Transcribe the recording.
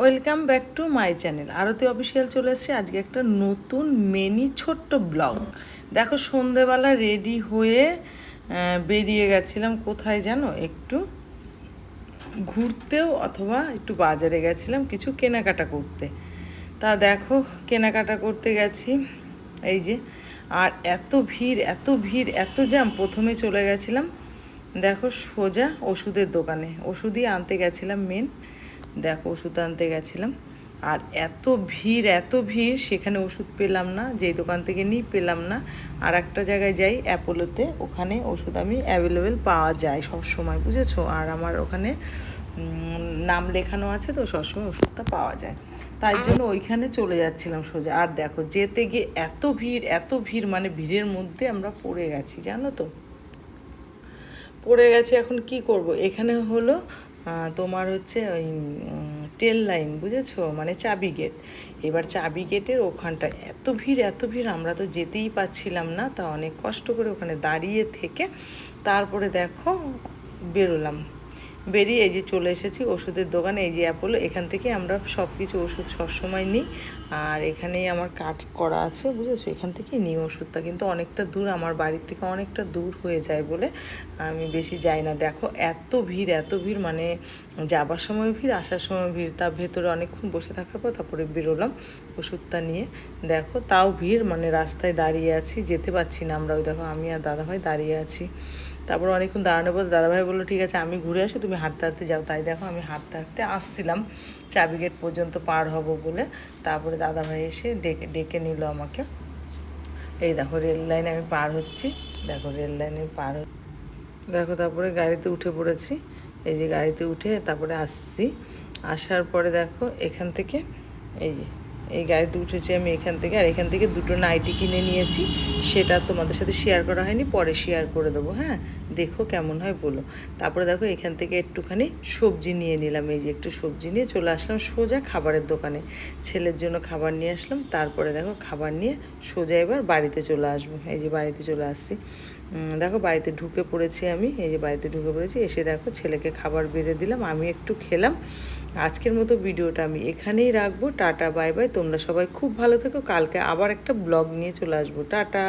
Welcome back to my channel Aarti official চলে এসেছে। আজকে একটা নতুন মেনি ছোট্ট ব্লগ দেখো, সন্ধেবেলা রেডি হয়ে বেরিয়ে গেছিলাম। কোথায় জানো? একটু ঘুরতেও অথবা একটু বাজারে গেছিলাম কিছু কেনাকাটা করতে। তা দেখো, কেনাকাটা করতে গেছি। এই যে, আর এত ভিড় এত ভিড়, এত জ্যাম প্রথমে চলে গেছিলাম। দেখো, সোজা ওষুধের দোকানে। ওষুধই আনতে গেছিলাম মেন দেখো, ওষুধ আনতে গেছিলাম। আর এত ভিড় এত ভিড়, সেখানে ওষুধ পেলাম না, যেই দোকান থেকে নিই পেলাম না। আর একটা জায়গায় যাই, অ্যাপোলোতে, ওখানে ওষুধ আমি অ্যাভেলেবেল পাওয়া যায় সব সময় বুঝেছ? আর আমার ওখানে নাম লেখানো আছে তো, সবসময় ওষুধটা পাওয়া যায়। তাই জন্য ওইখানে চলে যাচ্ছিলাম সোজা। আর দেখো, যেতে গিয়ে এত ভিড় এত ভিড় মানে ভিড়ের মধ্যে আমরা পড়ে গেছি, জানো তো? পড়ে গেছে, এখন কি করব? এখানে হলো তোমার হচ্ছে ওই টেল লাইন বুঝেছ? মানে চাবি গেট এবার চাবি গেটের ওখানটা, এত ভিড় এত ভিড়, আমরা তো যেতেই পাচ্ছিলাম না, তা অনেক কষ্ট করে ওখানে দাঁড়িয়ে থেকে তারপরে দেখো বেরোলাম। বেরিয়ে এই যে চলে এসেছি ওষুধের দোকানে, এই যে অ্যাপোলো এখান থেকে আমরা সব কিছু ওষুধ সবসময় নিই। আর এখানেই আমার কাট করা আছে, বুঝেছ? এখান থেকেই নিই ওষুধটা, কিন্তু অনেকটা দূর, আমার বাড়ির থেকে অনেকটা দূর হয়ে যায় বলে আমি বেশি যাই না। দেখো, এত ভিড় এত ভিড় মানে যাবার সময় ভিড়, আসার সময় ভিড়, তার ভেতরে অনেকক্ষণ বসে থাকার পর তারপরে বেরোলাম ওষুধটা নিয়ে। দেখো, তাও ভিড় মানে রাস্তায় দাঁড়িয়ে আছি, যেতে পারছি না আমরা। ওই দেখো, আমি আর দাদাভাই দাঁড়িয়ে আছি। তারপর অনেকক্ষণ দাঁড়ানোর পর দাদাভাই বলল, ঠিক আছে, আমি ঘুরে আসি, তুমি হাঁটতে হাঁটতে যাও। তাই দেখো আমি হাত হাঁটতে আসছিলাম। চাবি গেট পর্যন্ত পার হব বলে। তারপরে দাদাভাই এসে ডেকে ডেকে নিল আমাকে। এই দেখো রেল লাইনে আমি পার হচ্ছি। দেখো রেল লাইনে পার দেখো তারপরে গাড়িতে উঠে পড়েছি। এই যে গাড়িতে উঠে তারপরে আসছি। আসার পরে দেখো এখান থেকে এই যে এই গাড়িতে উঠেছি আমি এখান থেকে, আর এখান থেকে দুটো নাইটি কিনে নিয়েছি। সেটা তোমাদের সাথে শেয়ার করা হয়নি, পরে শেয়ার করে দেবো হ্যাঁ? দেখো কেমন হয়, বলো। তারপরে দেখো এখান থেকে একটুখানি সবজি নিয়ে নিলাম, এই যে একটু সবজি নিয়ে চলে আসলাম সোজা খাবারের দোকানে। ছেলের জন্য খাবার নিয়ে আসলাম, তারপরে দেখো খাবার নিয়ে সোজা এবার বাড়িতে চলে আসব, এই যে বাড়িতে চলে আসছি। দেখো বাড়িতে ঢুকে পড়েছি আমি, এই যে বাড়িতে ঢুকে পড়েছি, এসে দেখো ছেলেকে খাবার বেড়ে দিলাম, আমি একটু খেলাম। আজকের মতো ভিডিওটা আমি এখানেই রাখব, টাটা বাই বাই তোমরা সবাই খুব ভালো থেকো। কালকে আবার একটা ব্লগ নিয়ে চলে আসব। টাটা।